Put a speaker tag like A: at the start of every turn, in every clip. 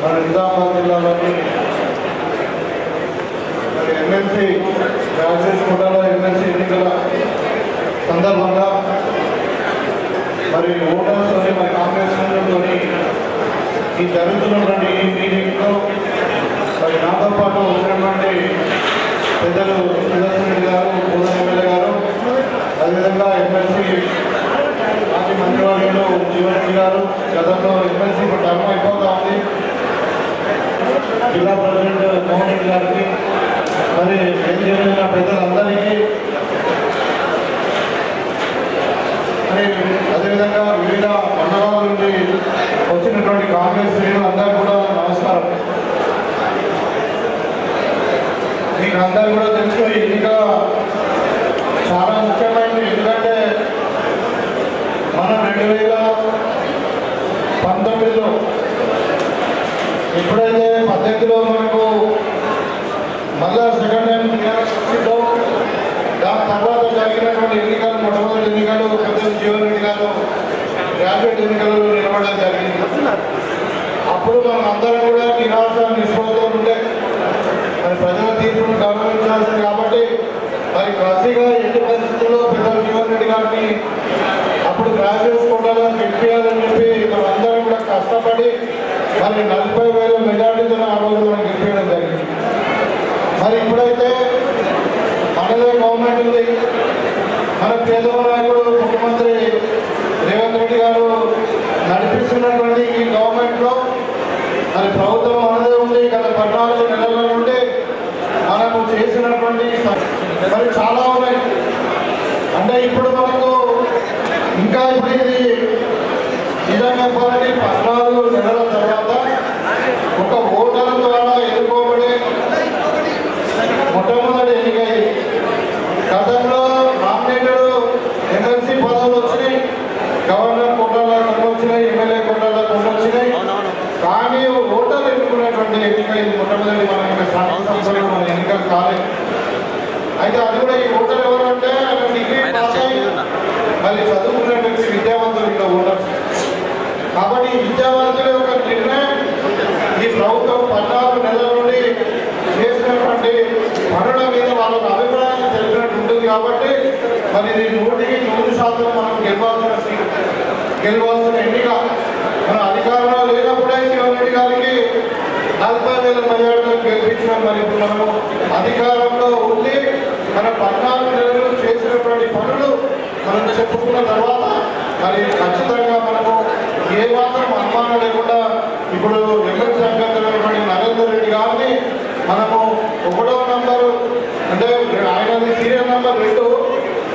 A: మన నిజామాబాద్ జిల్లాలోని మరి ఎమ్మెల్సీ రాజేష్ కోటలో ఎమ్మెల్సీ ఎన్నికల సందర్భంగా మరి ఓటర్స్లోని మరి కాంగ్రెస్ తోని ఈ జరుగుతున్నటువంటి మీటింగ్లో మరి నాతో పాటు వచ్చినటువంటి పెద్దలు సుదర్శన్ రెడ్డి గారు పూర్ణ ఎమ్మెల్యే గారు అదేవిధంగా ఎమ్మెల్సీ మాజీ మంత్రివర్యులు జీవన్ రెడ్డి గారు గతంలో ఎమ్మెల్సీ ఇప్పుడు టర్మ్ అయిపోతా ఉంది జిల్లా ప్రెసిడెంట్ మోహన్ రెడ్డి గారికి మరి ఏం చేసిన పెద్దలందరికీ మరి అదేవిధంగా వివిధ మండలాల నుండి వచ్చినటువంటి కాంగ్రెస్ శ్రేణులు అందరూ కూడా నమస్కారం. మీకు అందరూ కూడా తెలుసు ఈ ఎన్నిక చాలా ముఖ్యమైనది. ఎందుకంటే మనం రెండు వేల పంతొమ్మిదిలో ఎప్పుడైతే పద్దెనిమిదిలో మనకు మళ్ళా సెకండ్ టైం దాని తర్వాత జరిగినటువంటి ఎన్నికలు మొట్టమొదటి ఎన్నికలు పెద్ద జీవన్ రెడ్డి గారు గ్రాడ్యుయేట్ ఎన్నికలలో నిలబడడం జరిగింది. అప్పుడు మనం అందరం కూడా నిరాశ నిస్పృహతో ఉంటే మరి ప్రజల తీర్పును గౌరవించాల్సింది కాబట్టి మరి కసిగా ఎట్టి పరిస్థితుల్లో పెద్ద జీవన్ రెడ్డి గారిని అప్పుడు గ్రాడ్యుయేట్స్ కోటాలో గెలిపించాలని చెప్పి మనందరం అందరం కూడా కష్టపడి మరి నలభై వేల మెజార్టీతో ఆ రోజు మనం గెలిపించడం జరిగింది. మరి ఇప్పుడైతే మనదే గవర్నమెంట్ ఉంది. మన పేదవ నాయకుడు ముఖ్యమంత్రి రేవంత్ రెడ్డి గారు నడిపిస్తున్నటువంటి ఈ గవర్నమెంట్లో మరి ప్రభుత్వం మనదే ఉంది గత పద్నాలుగు నెలల నుండి మనము చేసినటువంటి స- మరి చాలా ఉన్నాయి అంటే ఇప్పుడు మనకు ఇంకా ఇప్పుడు ఇది నిజంగా చెప్పాలంటే పద్నాలుగు నెలల తర్వాత ఒక ఓటర్ల ద్వారా ఎన్నుకోబడే మొట్టమొదటి ఎన్నిక ఇది గతంలో నామినేటెడ్ ఎమ్మెల్సీ పదవులు వచ్చినాయి గవర్నర్ కోటాలో కొన్ని వచ్చినాయి ఎమ్మెల్యే కోటాలో కొన్ని వచ్చినాయి కానీ ఓటర్లు ఎన్నుకునేటువంటి ఎన్నిక ఇది మొట్టమొదటి మన యొక్క స్థానిక సంస్థలు మన ఎన్నికలు కాలేదు అయితే అది కూడా ఈ ఓటర్ ఎవరు అంటే డిగ్రీ పాస్ అయ్యి మరి చదువుకున్నటువంటి విద్యావంతులు ఇక్కడ ఓటర్స్ కాబట్టి విద్యావంతుల యొక్క నిర్ణయం ఈ ప్రభుత్వం పద్నాలుగు నెలల నుండి చేసినటువంటి పనుల మీద తెలిపినట్టు ఉంటుంది కాబట్టి మరి నూటికి నూరు శాతం మనం గెలవాల్సిన గెలవాల్సిన ఎన్నిక మన అధికారంలో లేనప్పుడే గారికి నలభై వేల మరి అధికారంలో ఉండి మన పద్నాలుగు నెలలు చేసినటువంటి పనులు మనం చెప్పుకున్న తర్వాత మరి ఖచ్చితంగా మనము ఏ మాత్రం అనుమానం లేకుండా ఇప్పుడు ఎమ్మెల్సీ అభ్యర్థులైనటువంటి నరేందర్ రెడ్డి గారిని మనము ఒకటో నంబరు అంటే ఆయన సీరియల్ నంబర్ రెండు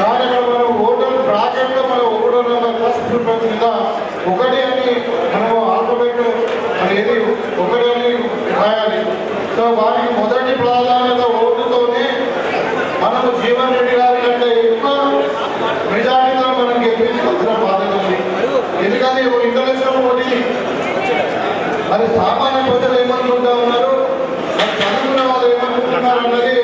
A: కానీ అక్కడ మనం ఓటర్ బ్రాకెట్లో మనం ఒకటో నెంబర్ ఫస్ట్ ప్రిఫరెన్స్ మీద ఒకటి అని మనము ఆల్ఫబెట్ అనేది ఒకటి అని రాయాలి. సో వారికి మొదటి ప్రాధాన్యత మనము జీవన్ రెడ్డి గారి కంటే ఎక్కువ మెజారిటీతో మనం గెలిపించుకోవాల్సిన బాధ్యత ఉంది. ఎందుకని ఇంటర్నేషనల్ పోటీ? మరి సామాన్య ప్రజలు ఏమనుకుంటా ఉన్నారు? మరి చదువుకున్న వాళ్ళు ఏమనుకుంటున్నారు అన్నది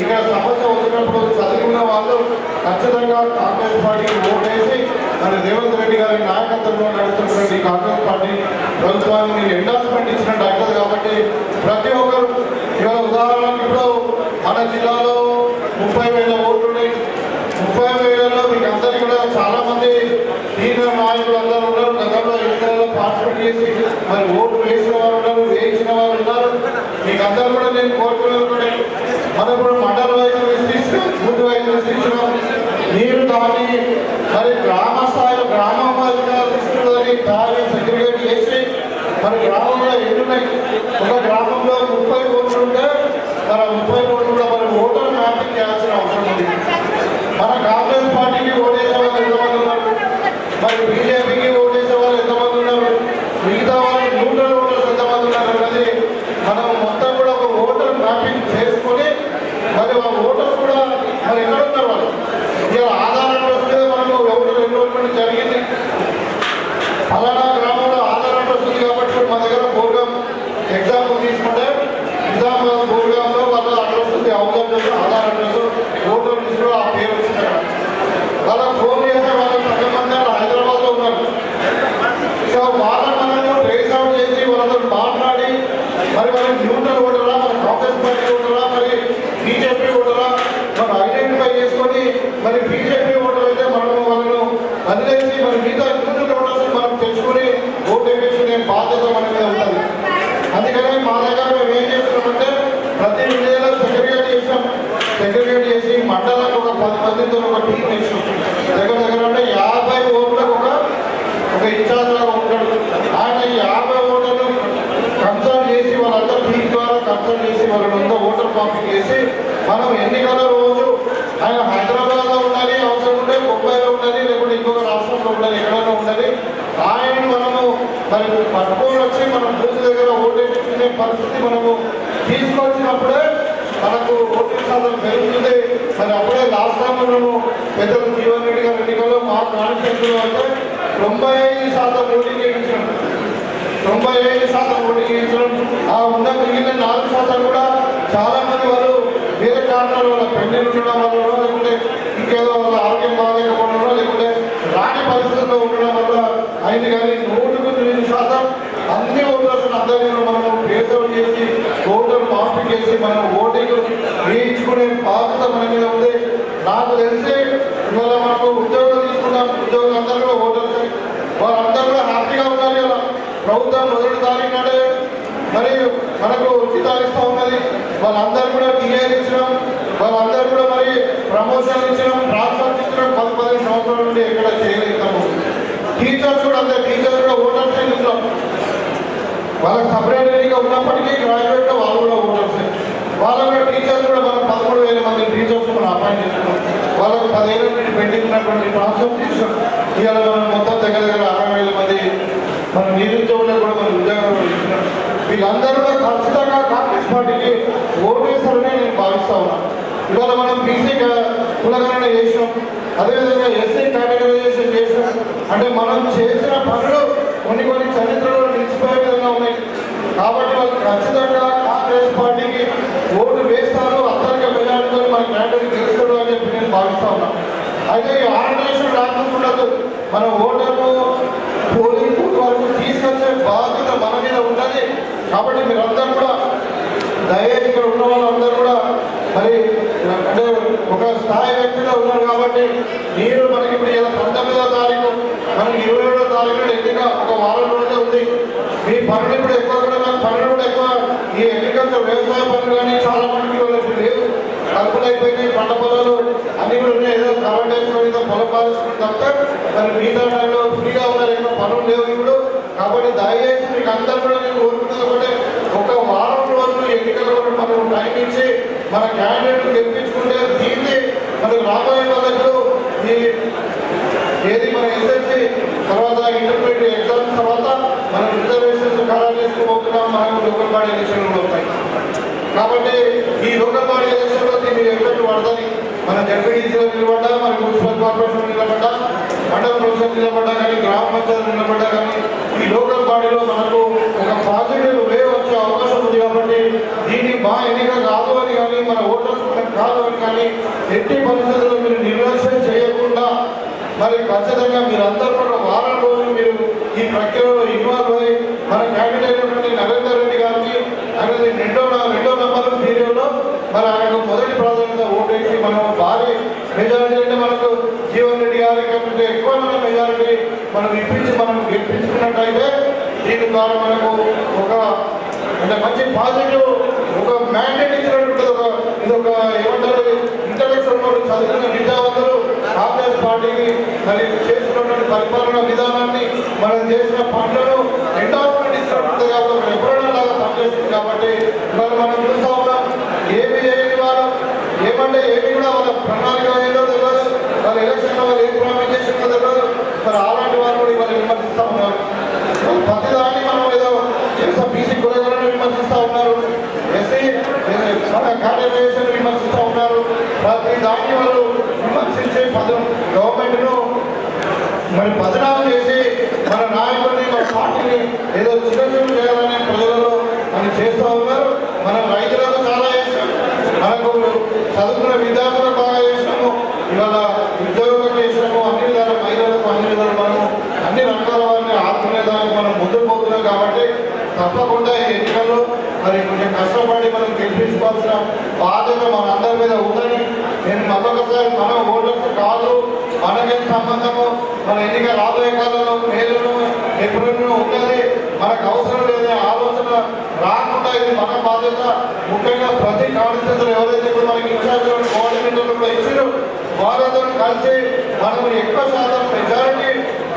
A: ఇక్కడ సమస్య వచ్చినప్పుడు చదువుకున్న వాళ్ళు ఖచ్చితంగా కాంగ్రెస్ పార్టీకి ఓటేసి మరి రేవంత్ రెడ్డి గారి నాయకత్వంలో నడుస్తున్నటువంటి కాంగ్రెస్ పార్టీ ప్రభుత్వాన్ని ఎండార్స్మెంట్ ఇచ్చినట్టు అవుతుంది కాబట్టి ప్రతి ఒక్కరు ఇవాళ ఉదాహరణకు ఇప్పుడు మన జిల్లాలో ముప్పై వేల ఓట్లు ఉన్నాయి ముప్పై వేలలో మీకు అందరికీ కూడా చాలా మంది సీనియర్ నాయకులు అందరూ ఉన్నారు. గతంలో ఎన్నికలలో పార్టిసిపేట్ చేసి మరి ఓటు వేసిన వారు ఉన్నారు వేయించిన వారు ఉన్నారు. మీకు అందరూ కూడా నేను కోరుకునేది ఒకటే. మనం ఇప్పుడు మండల వైపు విస్తరిస్తున్నాం బూత్ వైపు విస్తరిస్తున్నాం మీరు దాన్ని మరి గ్రామ స్థాయిలో గ్రామ వారికి దాన్ని సెగ్రిగేట్ చేసి మరి గ్రామంలో ఎన్నున్నాయి ఒక గ్రామంలో ముప్పై ఓట్లు ఉంటే మరి ముప్పై ఓట్లు కూడా మరి ఓటర్ మ్యాపింగ్ చేయాల్సిన అవసరం ఉంది మన కాంగ్రెస్ పార్టీకి ఓటేసే వాళ్ళు ఎంతమంది ఉన్నారు మరి బీజేపీకి ఓటేసే వాళ్ళు ఎంతమంది ఉన్నారు మిగతా వాళ్ళు న్యూట్రల్ ఓటర్స్ ఎంతమంది ఉన్నారు అన్నది మనం మొత్తం కూడా ఒక ఓటర్ మ్యాపింగ్ చేసుకొని మరి ఆ ఓటర్స్ కూడా మరి ఎక్కడ ఉన్నారు వాళ్ళు ఇలా ఆధారం వస్తే మనకు ఓటర్ ఎన్రోల్మెంట్ జరిగింది ఫలానా గ్రామంలో ఆధారం వస్తుంది కాబట్టి ఇప్పుడు మా దగ్గర బోర్గం ఎగ్జాంపుల్ తీసుకుంటే నిజామాబాద్ బోర్గంలో వాళ్ళ అడ్రస్ వస్తుంది అవసరం ఆధార్ అడ్రస్ ఓటర్ లిస్టులో ఆ పేరు వచ్చింది అక్కడ. వాళ్ళకి ఫోన్ చేస్తే వాళ్ళు సగం మంది వాళ్ళు హైదరాబాద్లో ఉన్నారు సో వాళ్ళ మనము ట్రేస్ అవుట్ చేసి వాళ్ళతో మాట్లాడి తీర్చుకునే బాధ్యత మన మీద ఉంటుంది అందుకని మా దగ్గర మేము ఏం చేస్తున్నామంటే ప్రతి విలేజ్లో సెక్రటరీ చేసాం సెక్రటరీ చేసి మండలానికి ఒక పది మందితో ఒక టీం వేసాం దగ్గర దగ్గర అంటే యాభై ఓట్లకు ఒక ఒక ఇన్ఛార్జ్ ఉంటాడు. ఆయన యాభై ఓట్లను కన్సల్ట్ చేసి వాళ్ళంతా టీం ద్వారా కన్సల్ట్ చేసి వాళ్ళంతా ఓటర్ పంపిణీ చేసి మనం ఎన్నికల రోజు ఆయన హైదరాబాద్లో ఉండాలి అవసరం ఉంటే ముంబైలో ఉండాలి లేకుంటే ఇంకొక రాష్ట్రంలో ఉండాలి ఎక్కడైనా ఉండాలి. ఆయన మనము మరి పట్టుకొని వచ్చి మనం బూత్ దగ్గర ఓటేసుకునే పరిస్థితి మనము తీసుకొచ్చినప్పుడే మనకు ఓటింగ్ శాతం పెరుగుతుంది. మరి అప్పుడే పెద్దలు జీవన్ రెడ్డి గారి ఎన్నికల్లో మా కాన్స్టిట్యూన్సీలో అంటే తొంభై ఐదు శాతం ఓటింగ్ వేయించాం తొంభై ఐదు శాతం ఓటింగ్ వేయించడం ఆ ఉన్న మిగిలిన నాలుగు శాతం కూడా చాలా మంది వాళ్ళు వేరే కారణాల వల్ల పెళ్ళి ఉండడం వల్ల లేకుంటే ఇంకేదో వాళ్ళ ఆరోగ్యం బాగలేకపోవడం లేకుంటే రాని పరిస్థితుల్లో ఉండడం వల్ల అయింది కానీ నూటికి తొమ్మిది శాతం అన్ని ఓటర్స్ అందరినీ మనం పేదలు చేసి ఓటర్ మార్పు చేసి మనం ఓటింగ్ వేయించుకునే బాధ్యత మన మీద ఉంది. నాకు తెలిసి ఇవాళ మనకు ఉద్యోగం తీసుకున్నాం. ఉద్యోగులు అందరూ కూడా ఓటర్స్ వాళ్ళందరూ కూడా హ్యాపీగా ఉన్నారు ఇలా ప్రభుత్వం మొదటి తారీఖు నాడే మరి మనకు ఉచితాలు ఇస్తూ ఉన్నది. వాళ్ళందరూ కూడా టీఏలు ఇచ్చినాం వాళ్ళందరూ కూడా మరి ప్రమోషన్ ఇచ్చినాం. ట్రాన్స్ఫర్ ఇచ్చినాం. పది పదిహేను సంవత్సరాల నుండి ఎక్కడ చేయగలుగుతాము టీచర్స్ కూడా అంతే. టీచర్స్ కూడా ఓటర్స్ ఇచ్చినాం వాళ్ళకి సపరేట్గా ఉన్నప్పటికీ గ్రాడ్యుయేట్ వాళ్ళు కూడా ఓటర్స్ వాళ్ళ కూడా టీచర్స్ కూడా మనం వేల మంది టీచర్స్ మనం అపాయింట్ చేస్తున్నాం. వాళ్ళకి పదిహేను నుండి పెట్టించినటువంటి ఉన్నటువంటి ట్రాన్స్ఫర్ ఇవాళ మనం మొత్తం దగ్గర దగ్గర అరవై వేల మంది మన నిరుద్యోగులకు కూడా మనం ఉద్యోగాలు ఇస్తున్నాం. వీళ్ళందరూ కూడా ఖచ్చితంగా కాంగ్రెస్ పార్టీకి ఓటేశారని నేను భావిస్తా ఉన్నాను ఇవాళ మనం బీసీ కులగణన చేసినాం. అదేవిధంగా ఎస్సీ కేటగరైజేషన్ చేసినాం. అంటే మనం చేసిన పనులు కొన్ని కొన్ని చరిత్రలో నిలిచిపోయే విధంగా ఉన్నాయి. కాబట్టి వాళ్ళు ఖచ్చితంగా కాంగ్రెస్ పార్టీ ఓటు వేస్తారు అత్యధిక మెజార్టీతో మన క్యాండిడేట్ గెలుస్తాడు అని చెప్పి నేను భావిస్తా ఉన్నాను అయితే ఈ ఆర్గనైజేషన్ రాకుండా ఉండదు మన ఓటర్లు పోలింగ్ బూత్ వరకు తీసుకొచ్చే బాధ్యత మన మీద ఉన్నది కాబట్టి మీరందరూ కూడా దయచేసి ఇక్కడ ఉన్న వాళ్ళందరూ కూడా మరి అంటే ఒక స్థాయి వ్యక్తిగా ఉన్నారు కాబట్టి మీరు మనకి ఇప్పుడు ఇలా పంతొమ్మిదో తారీఖు మనకి ఇరవై ఏడో తారీఖు ఎన్నిక ఒక వారం రోజులే ఉంది. మీ పనులు ఇప్పుడు ఎక్కువ కూడా నాకు పనులు కూడా ఎక్కువ. ఈ ఎన్నికలతో వ్యవసాయ పనులు కానీ చాలా మందికి కలుపులు పంట పొలాలు అన్ని కూడా ఉన్నాయి. ఏదో కరెంట్ వేసుకొని ఏదో పొలం పాలిస్తుంది తప్ప మరి మిగతా టైంలో ఫ్రీగా ఉన్నారు ఏమో పనులు లేవు ఇప్పుడు. కాబట్టి దయచేసి మీకు అందరూ కూడా నేను కోరుకున్నది ఒకటే. ఒక వారం రోజులు ఎన్నికల వరకు మనం టైం ఇచ్చి మన క్యాండిడేట్ గెలిపించుకుంటే దీన్ని మనకు రాబోయే వాళ్ళకు ఈ ఏది మన ఎస్ఎస్సి తర్వాత ఇంటర్మీడియట్ ఎగ్జామ్స్ తర్వాత మనం రిజర్వేషన్స్ ఖరారు చేసుకోబోతున్నాం. మనకు లోకల్ బాడీ ఎలక్షన్లు ఉంటాయి కాబట్టి ఈ లోకల్ బాడీ ఎలక్షన్లో దీన్ని ఎఫెక్ట్ పడుతుంది మన జడ్పీటీసీలో నిలబడ్డా మన మున్సిపల్ కార్పొరేషన్ నిలబడ్డా మండల నిలబడ్డా కానీ గ్రామ పంచాయతీ నిలబడ్డా కానీ ఈ లోకల్ బాడీలో మనకు ఒక పాజిటివ్ వే వచ్చే అవకాశం ఉంది కాబట్టి దీన్ని మా ఎన్నిక కాదు అని కానీ మన ఓటర్స్ కాదు అని కానీ ఎట్టి పరిస్థితుల్లో మీరు నిర్లక్ష్యం చేయకుండా మరి ఖచ్చితంగా మీరందరూ కూడా వారం రోజులు మీరు ఈ ప్రక్రియలో ఇన్వాల్వ్ అయ్యి మన క్యాండిడేట్ అయినటువంటి నరేందర్ రెడ్డి గారికి అనేది రెండో రెండో నెంబర్ సీరియల్లో మరి ఆయనకు మొదటి ప్రాధాన్యత ఓటేసి మనం భారీ మెజారిటీ అంటే మనకు జీవన్ రెడ్డి గారి కంటే గారికి మనం ఇప్పించి మనం గెలిపించుకున్నట్టయితే దీని ద్వారా మనకు ఒక అంటే మంచి పాజిటివ్ ఒక మ్యాండేట్ ఇచ్చినట్టు ఒక ఇది ఒక ఏమంటారు ఇంటర్నేషనల్ చదువుకున్న విద్యావంతులు కాంగ్రెస్ పార్టీకి మరి చేస్తున్నటువంటి పరిపాలన విధానాన్ని మనం చేసిన పనులను ఎండోస్మెంట్ ఇస్తున్నట్టు కాబట్టి మనం ఎప్పుడైనా లాగా పనిచేస్తుంది కాబట్టి ఇవాళ మనం చూస్తా ఉన్నాం. ఏమి చేయని వారు ఏమంటే ఏమి కూడా వాళ్ళ ప్రణాళిక వాళ్ళు ఎలక్షన్ వాళ్ళు ఏం ప్రామిస్ చేసిందో తెలియదు మరి అలాంటి వారు కూడా ఇవాళ విమర్శిస్తా ఉన్నారు. ప్రతిదాన్ని మనం ఏదో ఎస్ఆర్ బీసీ కులగలను విమర్శిస్తా ఉన్నారు. ఎస్సీ మన కార్యదర్శులు విమర్శిస్తా ఉన్నారు. ప్రతి దాన్ని వాళ్ళు విమర్శించే పదం గవర్నమెంట్ను మరి పదనాలు చేసి మన నాయకుడిని మన పార్టీని ఏదో చిన్న చేయాలని ప్రజలలో అని చేస్తూ ఉన్నారు. మనం రైతులకు చాలా చేస్తాం మనకు చదువుకున్న విధానం కాబట్టి తప్పకుండా ఈ ఎన్నికల్లో మరి కొంచెం కష్టపడి మనం గెలిపించుకోవాల్సిన బాధ్యత మన అందరి మీద ఉందని నేను మరొకసారి మన ఓటర్స్ కాదు మనకి సంబంధము మన ఎన్నిక రాబోయే కాలంలో మేలును ఏప్రిల్ను ఉన్నది మనకు అవసరం లేదనే ఆలోచన రాకుండా ఇది మన బాధ్యత. ముఖ్యంగా ప్రతి కాన్స్టిట్యూన్సీలో ఎవరైతే ఇప్పుడు మనకి ఇన్ఛార్జ్ కోఆర్డినేటర్లు కూడా ఇచ్చారు వారందరూ కలిసి మనం ఎక్కువ శాతం మెజారిటీ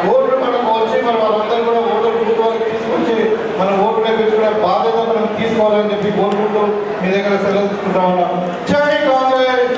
A: ఓట్లు మనకు వచ్చి మనం మనం ఓటు వేపించుకునే బాధ్యత మనం తీసుకోవాలని చెప్పి కోరుకుంటూ మీ దగ్గర సెలవు తీసుకుంటా ఉన్నాం. జై కాంగ్రెస్!